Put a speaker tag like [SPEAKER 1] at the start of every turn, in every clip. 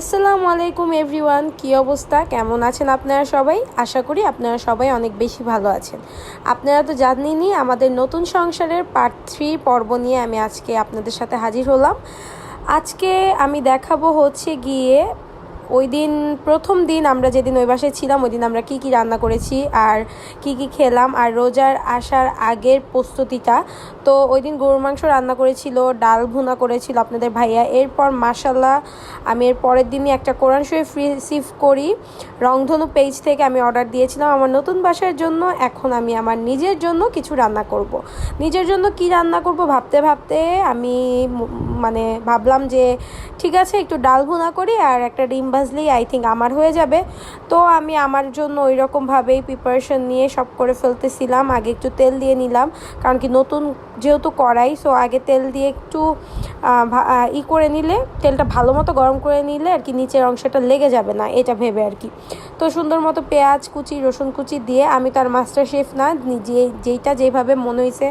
[SPEAKER 1] আসসালামু আলাইকুম এভরিওয়ান, কি অবস্থা? কেমন আছেন আপনারা সবাই? আশা করি আপনারা সবাই অনেক বেশি ভালো আছেন। আপনারা তো জানেনই, আমাদের নতুন সংসারের পার্ট থ্রি পর্ব নিয়ে আমি আজকে আপনাদের সাথে হাজির হলাম। আজকে আমি দেখাবো হচ্ছে গিয়ে ওই দিন, প্রথম দিন আমরা যেদিন ওই বাসায় ছিলাম, ওই দিন আমরা কি কি রান্না করেছি আর কি কি খেলাম। আর রোজার আসার আগের প্রস্তুতিটা, তো ওই দিন গরুর মাংস রান্না করেছিল, ডাল ভুনা করেছিল আপনাদের ভাইয়া। এরপর মাসাল্লাহ আমি এর পরের দিনই একটা কোরআন শরীফ রিসিভ করি। রংধনু পেজ থেকে আমি অর্ডার দিয়েছিলাম আমার নতুন বাসার জন্য। এখন আমি আমার নিজের জন্য কিছু রান্না করব। নিজের জন্য কি রান্না করব ভাবতে ভাবতে আমি মানে ভাবলাম যে ঠিক আছে, একটু ডাল ভুনা করি আর একটা ডিম ভাজলেই আই থিঙ্ক আমার হয়ে যাবে। তো আমি আমার জন্য ওই রকমভাবেই প্রিপারেশন নিয়ে সব করে ফেলতেছিলাম। আগে একটু তেল দিয়ে নিলাম, কারণ কি নতুন যেহেতু কড়াই সো আগে তেল দিয়ে একটু ই করে নিলে, তেলটা ভালো মতো গরম করে নিলে আর কি নিচের অংশটা লেগে যাবে না, এটা ভেবে আর কি। তো সুন্দর মতো পেঁয়াজ কুচি, রসুন কুচি দিয়ে আমি তার মাস্টার শেফ না যে যেইটা যেইভাবে মনে হয়েছে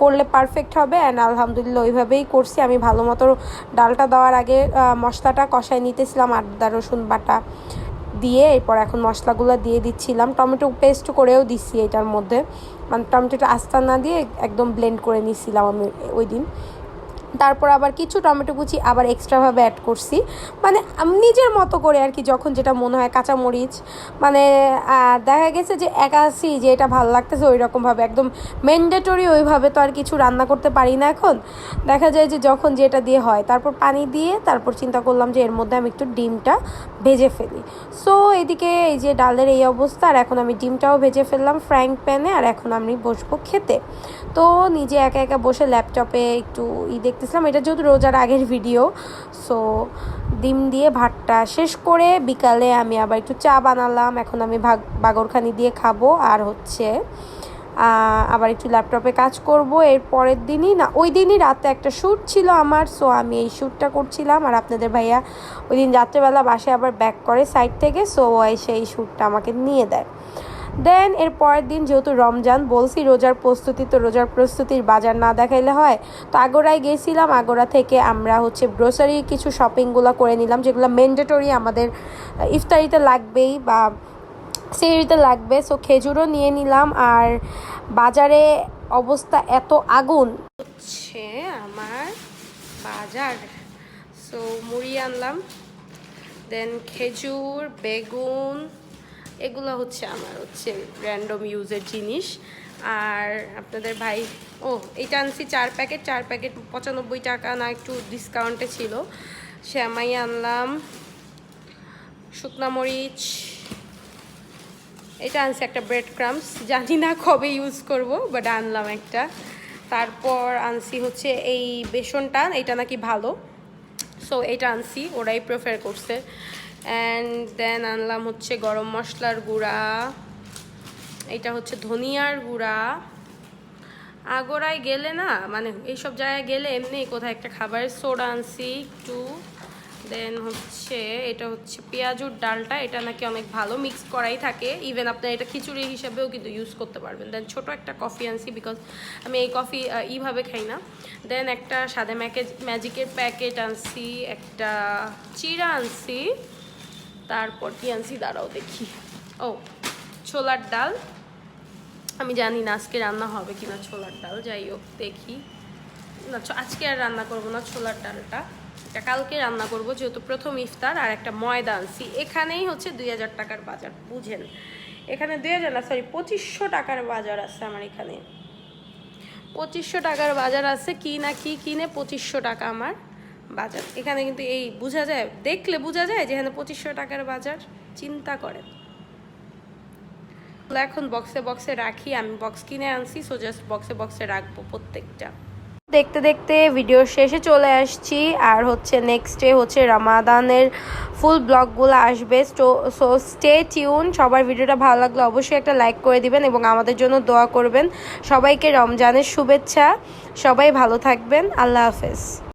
[SPEAKER 1] করলে পারফেক্ট হবে অ্যান্ড আলহামদুলিল্লাহ ওইভাবেই করছি, আমি ভালো মতো ডালটা দেওয়ার আগে মশলাটা কষায় নিতেছিলাম, আদা, রসুন বাটা দিয়ে, এরপর এখন মশলাগুলো দিয়ে দিচ্ছিলাম। টমেটো পেস্ট করেও দিচ্ছি এটার মধ্যে। মানে টমেটোটা আস্তা না দিয়ে একদম ব্লেন্ড করে নিচ্ছিলাম আমি ওই দিন। তারপর আবার কিছু টমেটো কুচি আবার এক্সট্রাভাবে অ্যাড করছি। মানে নিজের মতো করে আর কি যখন যেটা মনে হয় কাঁচামরিচ মানে দেখা গেছে যে একাশি যে এটা ভালো লাগতেছে ওই রকমভাবে একদম ম্যান্ডেটরি ওইভাবে তো আর কিছু রান্না করতে পারি না এখন। দেখা যায় যে যখন যেটা দিয়ে হয়, তারপর পানি দিয়ে তারপর চিন্তা করলাম যে এর মধ্যে আমি একটু ডিমটা ভেজে ফেলি। সো এদিকে এই যে ডালের এই অবস্থা, আর এখন আমি ডিমটাও ভেজে ফেললাম ফ্র্যাঙ্ক প্যানে আর এখন আমি বসবো খেতে। তো নিজে একা একা বসে ল্যাপটপে একটু ই দেখতেছিলাম এটা যেহেতু রোজার আগের ভিডিও সো ডিম দিয়ে ভাতটা শেষ করে বিকালে আমি আবার একটু চা বানালাম। এখন আমি ভাগ, বাগরখানি দিয়ে খাব। আর হচ্ছে আবার একটু ল্যাপটপে কাজ করব। এর পরের দিনই না, ওই দিনই রাতে একটা শ্যুট ছিল আমার সো আমি এই শ্যুটটা করছিলাম। আর আপনাদের ভাইয়া ওই দিন রাত্রেবেলা বাসায় আবার ব্যাক করে সাইড থেকে সো এসে এই শ্যুটটা আমাকে নিয়ে দেয়। দেন এর পরের দিন যেহেতু রমজান, বলছি রোজার প্রস্তুতি তো রোজার প্রস্তুতির বাজার না দেখাইলে হয়। তো আগোড়ায় গেছিলাম, আগোড়া থেকে আমরা হচ্ছে গ্রোসারি কিছু শপিংগুলো করে নিলাম, যেগুলো ম্যান্ডেটরি আমাদের ইফতারিতে লাগবেই বা সেরিতে লাগবে। সো খেজুরও নিয়ে নিলাম আর বাজারে অবস্থা এত আগুন। হচ্ছে আমার বাজার। সো মুড়ি আনলাম দেন খেজুর, বেগুন এগুলো হচ্ছে আমার হচ্ছে র্যান্ডম ইউজের জিনিস। আর আপনাদের ভাই, ও এটা আনছি চার প্যাকেট চার প্যাকেট পঁচানব্বই টাকা না একটু ডিসকাউন্টে ছিল। শ্যামাই আনলাম, শুকনা মরিচ, এটা আনছি একটা ব্রেড ক্রামস জানি না কবে ইউজ করব বাট আনলাম একটা। তারপর আনছি হচ্ছে এই বেসনটা, এটা নাকি ভালো। সো এটা আনছি, ওরাই প্রেফার করছে। অ্যান্ড দেন আনলাম হচ্ছে গরম মশলার গুঁড়া। এটা হচ্ছে ধনিয়ার গুঁড়া। আগোড়ায় গেলে না মানে এইসব জায়গায় গেলে এমনি কোথায় একটা খাবারের সোডা আনছি, একটু দেন হচ্ছে, এটা হচ্ছে পেঁয়াজুর ডালটা, এটা নাকি অনেক ভালো মিক্স করাই থাকে। ইভেন আপনার এটা খিচুড়ি হিসাবেও কিন্তু ইউজ করতে পারবেন। দেন ছোট একটা কফি আনছি বিকজ আমি এই কফি এইভাবে খাই না। দেন একটা সাদে ম্যাকে, ম্যাজিকের প্যাকেট আনছি, একটা চিরা আনছি, তারপর কি আনছি দাঁড়াও দেখি। ও, ছোলার ডাল। আমি জানি না আজকে রান্না হবে কিনা ছোলার ডাল, যাই হোক দেখি। না আজকে আর রান্না করব না ছোলার ডালটা। এটা কালকে রান্না করব, যেহেতু প্রথম ইফতার আর একটা ময়দা আনছি। এখানেই হচ্ছে দুই হাজার টাকার বাজার, বুঝেন। এখানে দুই হাজার না সরি পঁচিশশো টাকার বাজার আছে আমার এখানে। পঁচিশশো টাকার বাজার আছে, কি না কি কিনে পঁচিশশো টাকা আমার বাজার। এখানে কিন্তু এই বোঝা যায়, দেখলে বোঝা যায় যে এখানে পঁচিশশো টাকার বাজার, চিন্তা করেন। এখন বক্সে বক্সে রাখি, আমি বক্স কিনে আনছি সো জাস্ট বক্সে বক্সে রাখব প্রত্যেকটা। দেখতে দেখতে ভিডিও শেষে চলে আসছি। আর হচ্ছে নেক্সট ডে হচ্ছে রামাদানের ফুল ব্লগগুলো আসবে। সো স্টে টিউন সবার ভিডিওটা ভালো লাগলে অবশ্যই একটা লাইক করে দিবেন এবং আমাদের জন্য দোয়া করবেন। সবাইকে রমজানের শুভেচ্ছা। সবাই ভালো থাকবেন। আল্লাহ হাফেজ।